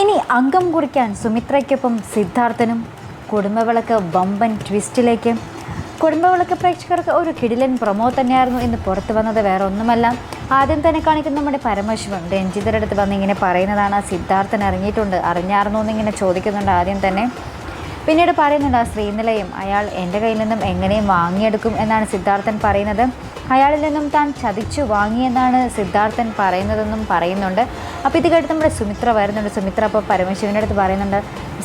ഇനി അംഗം കുറിക്കാൻ സുമിത്രയ്ക്കൊപ്പം സിദ്ധാർത്ഥനും കുടുംബവിളക്ക് വമ്പൻ ട്വിസ്റ്റിലേക്ക് കുടുംബവിളക്ക് പ്രേക്ഷകർക്ക് ഒരു കിടിലൻ പ്രൊമോ തന്നെയായിരുന്നു ഇന്ന് പുറത്തു വന്നത്. വേറെ ഒന്നുമല്ല. ആദ്യം തന്നെ കാണിക്കുന്ന നമ്മുടെ പരമശിവൻ രഞ്ജിതരുടെ അടുത്ത് വന്ന് ഇങ്ങനെ പറയുന്നതാണ്. സിദ്ധാർത്ഥൻ ഇറങ്ങിയിട്ടുണ്ട്. അറിഞ്ഞായിരുന്നോ എന്നിങ്ങനെ ചോദിക്കുന്നുണ്ട് ആദ്യം തന്നെ. പിന്നീട് പറയുന്നുണ്ട് ആ ശ്രീനിലയും അയാൾ എന്റെ കയ്യിൽ നിന്നും എങ്ങനെയും വാങ്ങിയെടുക്കും എന്നാണ് സിദ്ധാർത്ഥൻ പറയുന്നത്. അയാളിൽ നിന്നും താൻ ചതിച്ചു വാങ്ങിയെന്നാണ് സിദ്ധാർത്ഥൻ പറയുന്നതെന്നും പറയുന്നുണ്ട്. അപ്പോൾ ഇത് കേട്ട് നമ്മുടെ സുമിത്ര വരുന്നുണ്ട്. സുമിത്ര അപ്പോൾ പരമശിവന്റെ അടുത്ത് പറയുന്നുണ്ട്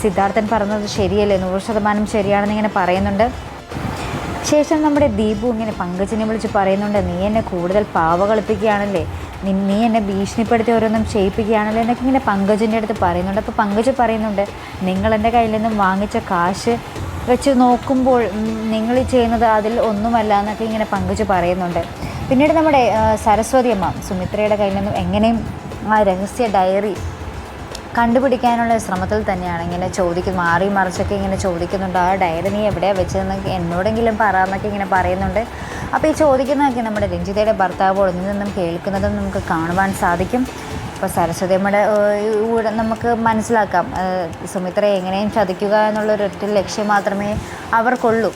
സിദ്ധാർത്ഥൻ പറഞ്ഞത് ശരിയല്ലേ? നൂറ് ശതമാനം ശരിയാണെന്ന് ഇങ്ങനെ പറയുന്നുണ്ട്. ശേഷം നമ്മുടെ ദീപു ഇങ്ങനെ പങ്കജിനെ വിളിച്ച് പറയുന്നുണ്ട് നീ എന്നെ കൂടുതൽ പാവ കളിപ്പിക്കുകയാണല്ലേ നീ എന്നെ ഭീഷണിപ്പെടുത്തി ഓരോന്നും ചെയ്യിപ്പിക്കുകയാണല്ലേ? എന്നൊക്കെ ഇങ്ങനെ പങ്കജിന്റെ അടുത്ത് പറയുന്നുണ്ട്. അപ്പോൾ പങ്കജ് പറയുന്നുണ്ട് നിങ്ങൾ എന്റെ കയ്യിൽ നിന്നും വാങ്ങിച്ച കാശ് വെച്ച് നോക്കുമ്പോൾ നിങ്ങൾ ചെയ്യുന്നത് അതിൽ ഒന്നുമല്ല എന്നൊക്കെ ഇങ്ങനെ പങ്കുവച്ച് പറയുന്നുണ്ട്. പിന്നീട് നമ്മുടെ സരസ്വതി അമ്മ സുമിത്രയുടെ കയ്യിൽ നിന്നും എങ്ങനെയും ആ രഹസ്യ ഡയറി കണ്ടുപിടിക്കാനുള്ള ശ്രമത്തിൽ തന്നെയാണ് ഇങ്ങനെ ചോദിക്കുന്നു മാറി മറിച്ചൊക്കെ ഇങ്ങനെ ചോദിക്കുന്നുണ്ട്. ആ ഡയറി നീ എവിടെയാണ് വെച്ചതെന്ന് എന്നോടെങ്കിലും പറയാമെന്നൊക്കെ ഇങ്ങനെ പറയുന്നുണ്ട്. അപ്പോൾ ഈ ചോദിക്കുന്നതൊക്കെ നമ്മുടെ രഞ്ജിതയുടെ ഭർത്താവ് ഒളിഞ്ഞു നിന്നും കേൾക്കുന്നതും നമുക്ക് കാണുവാൻ സാധിക്കും. അപ്പോൾ സരസ്വതിയമ്മയുടെ ഊഴ നമുക്ക് മനസ്സിലാക്കാം സുമിത്ര എങ്ങനെയും ചതിക്കുക എന്നുള്ളൊരൊറ്റ ലക്ഷ്യം മാത്രമേ അവർക്കുള്ളൂ.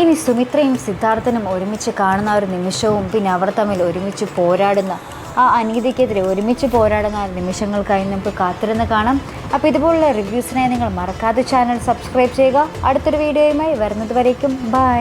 ഇനി സുമിത്രയും സിദ്ധാർത്ഥനും ഒരുമിച്ച് കാണുന്ന ഒരു നിമിഷവും പിന്നെ അവർ തമ്മിൽ ഒരുമിച്ച് പോരാടുന്ന ആ അനീതിക്കെതിരെ ഒരുമിച്ച് പോരാടുന്ന നിമിഷങ്ങൾക്കായി നമുക്ക് കാത്തിരുന്ന് കാണാം. അപ്പോൾ ഇതുപോലുള്ള റിവ്യൂസിനായി നിങ്ങൾ മറക്കാതെ ചാനൽ സബ്സ്ക്രൈബ് ചെയ്യുക. അടുത്തൊരു വീഡിയോയുമായി വരുന്നത് വരേക്കും ബൈ.